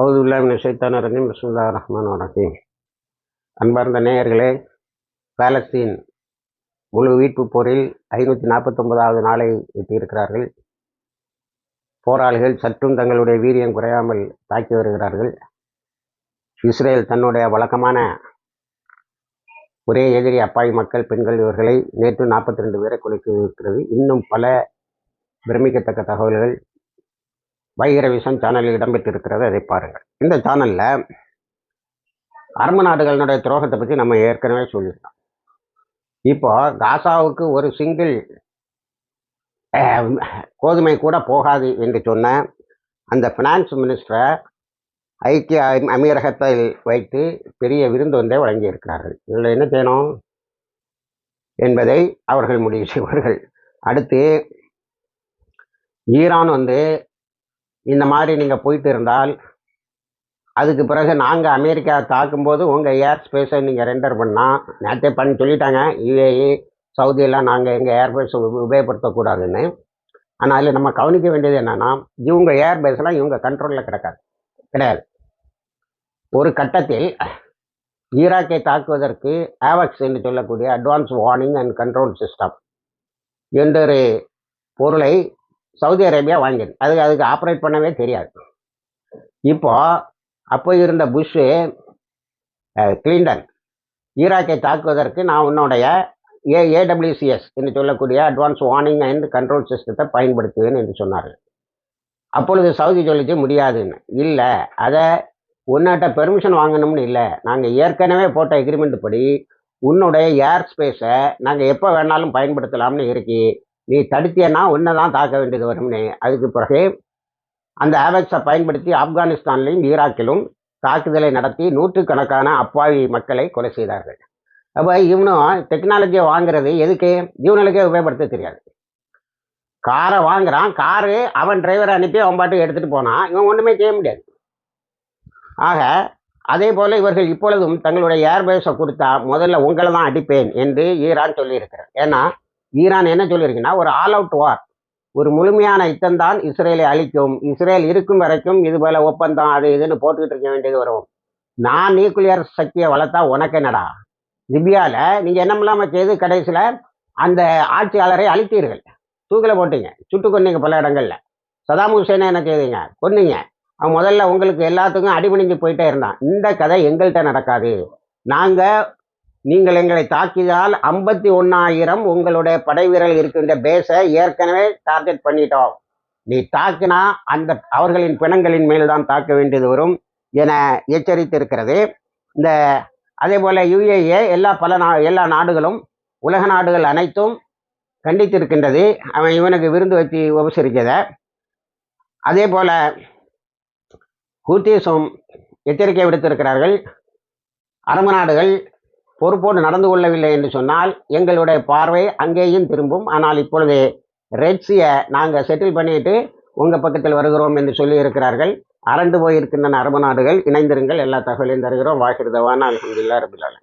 அவுதுல்லாமின் ஷைத்தான ரஜீம். பிஸ்மில்லா ரஹ்மான் ரஹீம். அன்பார்ந்த நேயர்களே பாலஸ்தீன் முழு வீட்பு போரில் ஐநூற்றி நாற்பத்தொன்பதாவது நாளை எட்டியிருக்கிறார்கள். போராளிகள் சற்றும் தங்களுடைய வீரியம் குறையாமல் தாக்கி வருகிறார்கள். இஸ்ரேல் தன்னுடைய வழக்கமான ஒரே எதிரி அப்பாவி மக்கள் பெண்கள் இவர்களை நேற்று நாற்பத்தி ரெண்டு பேரை கொலைக்கு இருக்கிறது இன்னும் பல பிரமிக்கத்தக்க தகவல்கள் வைகர சேனலில் இடம்பெற்றிருக்கிறது அதை பாருங்கள். இந்த சேனலில் அரபு நாடுகளினுடைய துரோகத்தை பற்றி நம்ம ஏற்கனவே சொல்லியிருக்கோம். இப்போ காசாவுக்கு ஒரு சிங்கிள் கோதுமை கூட போகாது என்று சொன்ன அந்த ஃபினான்ஸ் மினிஸ்டரை ஐக்கிய அமீரகத்தில் வைத்து பெரிய விருந்து ஒன்றை வழங்கியிருக்கிறார்கள். இதில் என்ன செய்யணும்? என்பதை அவர்கள் முடிவு செய்வார்கள். அடுத்து ஈரான் வந்து இந்த மாதிரி நீங்கள் போயிட்டு இருந்தால் அதுக்கு பிறகு நாங்கள் அமெரிக்கா தாக்கும்போது உங்கள் ஏர் ஸ்பேஸை நீங்கள் ரெண்டர் பண்ணால் நேற்றே பண்ணி சொல்லிட்டாங்க யுஏஇ சவுதியெல்லாம் நாங்கள் எங்கள் ஏர்பேஸை உபயோகப்படுத்தக்கூடாதுன்னு. ஆனால் அதில் நம்ம கவனிக்க வேண்டியது என்னென்னா இவங்க ஏர்பேஸ்லாம் இவங்க கண்ட்ரோலில் கிடக்காது. கிடையாது. ஒரு கட்டத்தில் ஈராக்கை தாக்குவதற்கு ஆவக்ஸ் என்று சொல்லக்கூடிய advance warning and control system என்றொரு பொருளை சவுதி அரேபியா வாங்கியது. அது அதுக்கு ஆப்ரேட் பண்ணவே தெரியாது. இப்போ அப்போ இருந்த புஷ்ஷு கிளின்டன் ஈராக்கை தாக்குவதற்கு நான் உன்னுடைய ஏ ஏடபிள்யூசிஎஸ் என்று சொல்லக்கூடிய அட்வான்ஸ் வார்னிங் அண்ட் கண்ட்ரோல் சிஸ்டத்தை பயன்படுத்துவேன் என்று சொன்னார்கள். அப்பொழுது சவுதி சொல்லிச்சு முடியாதுன்னு. இல்லை அதை உன்னிட்ட பெர்மிஷன் வாங்கணும்னு இல்லை. நாங்கள் ஏற்கனவே போட்ட எக்ரிமெண்ட் படி உன்னுடைய ஏர் ஸ்பேஸை நாங்கள் எப்போ வேணாலும் பயன்படுத்தலாம்னு இருக்கி நீ தடுத்தியன்னா உன்னை தான் தாக்க வேண்டியது வரும்னு அதுக்கு பிறகு அந்த ஆவெக்ஸை பயன்படுத்தி ஆப்கானிஸ்தான்லையும் ஈராக்கிலும் தாக்குதலை நடத்தி நூற்றுக்கணக்கான அப்பாவி மக்களை கொலை செய்தார்கள். அப்போ இவனும் டெக்னாலஜியை வாங்குறது எதுக்கு? இவனுக்கே உபயோகப்படுத்த தெரியாது. காரை வாங்குறான் காரு அவன் டிரைவரை அனுப்பி அவன் பாட்டு எடுத்துகிட்டு போனான். இவன் ஒன்றுமே செய்ய முடியாது. ஆக அதே போல் இவர்கள் இப்பொழுதும் தங்களுடைய ஏர்பேஸை கொடுத்தா முதல்ல உங்களை தான் அடிப்பேன் என்று ஈரான் சொல்லியிருக்கிறார். ஏன்னா ஈரான் என்ன சொல்லியிருக்குன்னா ஒரு ஆல் அவுட் வார் ஒரு முழுமையான யுத்தம் தான் இஸ்ரேலை அழிக்கும். இஸ்ரேல் இருக்கும் வரைக்கும் இது போல ஒப்பந்தம் அது இதுன்னு போட்டுக்கிட்டு இருக்க வேண்டியது வரும். நான் நியூக்ளியர் சக்தியை வளர்த்தா உனக்கு என்னடா? லிபியாவில் நீங்கள் என்னமில்லாமல் செய்து கடைசியில் அந்த ஆட்சியாளரை அழித்தீர்கள். தூக்கில் போட்டீங்க. சுட்டு கொன்னீங்க பல இடங்களில். சதாம் ஹுசேனை என்ன செய்தீங்க? கொன்னீங்க. அவன் முதல்ல உங்களுக்கு எல்லாத்துக்கும் அடிபணிஞ்சு போயிட்டே இருந்தான். இந்த கதை எங்கள்கிட்ட நடக்காது. நாங்கள் நீங்கள் எங்களை தாக்கியதால் ஐம்பத்தி ஒன்னாயிரம் உங்களுடைய படை இருக்கின்ற பேஸை ஏற்கனவே டார்கெட் பண்ணிட்டோம். நீ தாக்கினா அந்த அவர்களின் பிணங்களின் மேல்தான் தாக்க வேண்டியது வரும் என எச்சரித்திருக்கிறது. இந்த அதே போல யுஏஏ எல்லா பல நா எல்லா நாடுகளும் உலக நாடுகள் அனைத்தும் கண்டித்திருக்கின்றது. அவன் இவனுக்கு விருந்து வச்சு உபசரிக்கத அதே போல ஹூத்தீஸும் எச்சரிக்கை விடுத்திருக்கிறார்கள். அரபு நாடுகள் பொறுப்போடு நடந்து கொள்ளவில்லை என்று சொன்னால் எங்களுடைய பார்வை அங்கேயும் திரும்பும். ஆனால் இப்பொழுது ரெட்ஸியை நாங்கள் செட்டில் பண்ணிட்டு உங்கள் பக்கத்தில் வருகிறோம் என்று சொல்லி இருக்கிறார்கள். அரண்டு போயிருக்கின்றன அரபு நாடுகள். இணைந்திருங்கள். எல்லா தகவலையும் தருகிறோம். வாகிருதவான் அலமதுல்லா ரபுல்லாலும்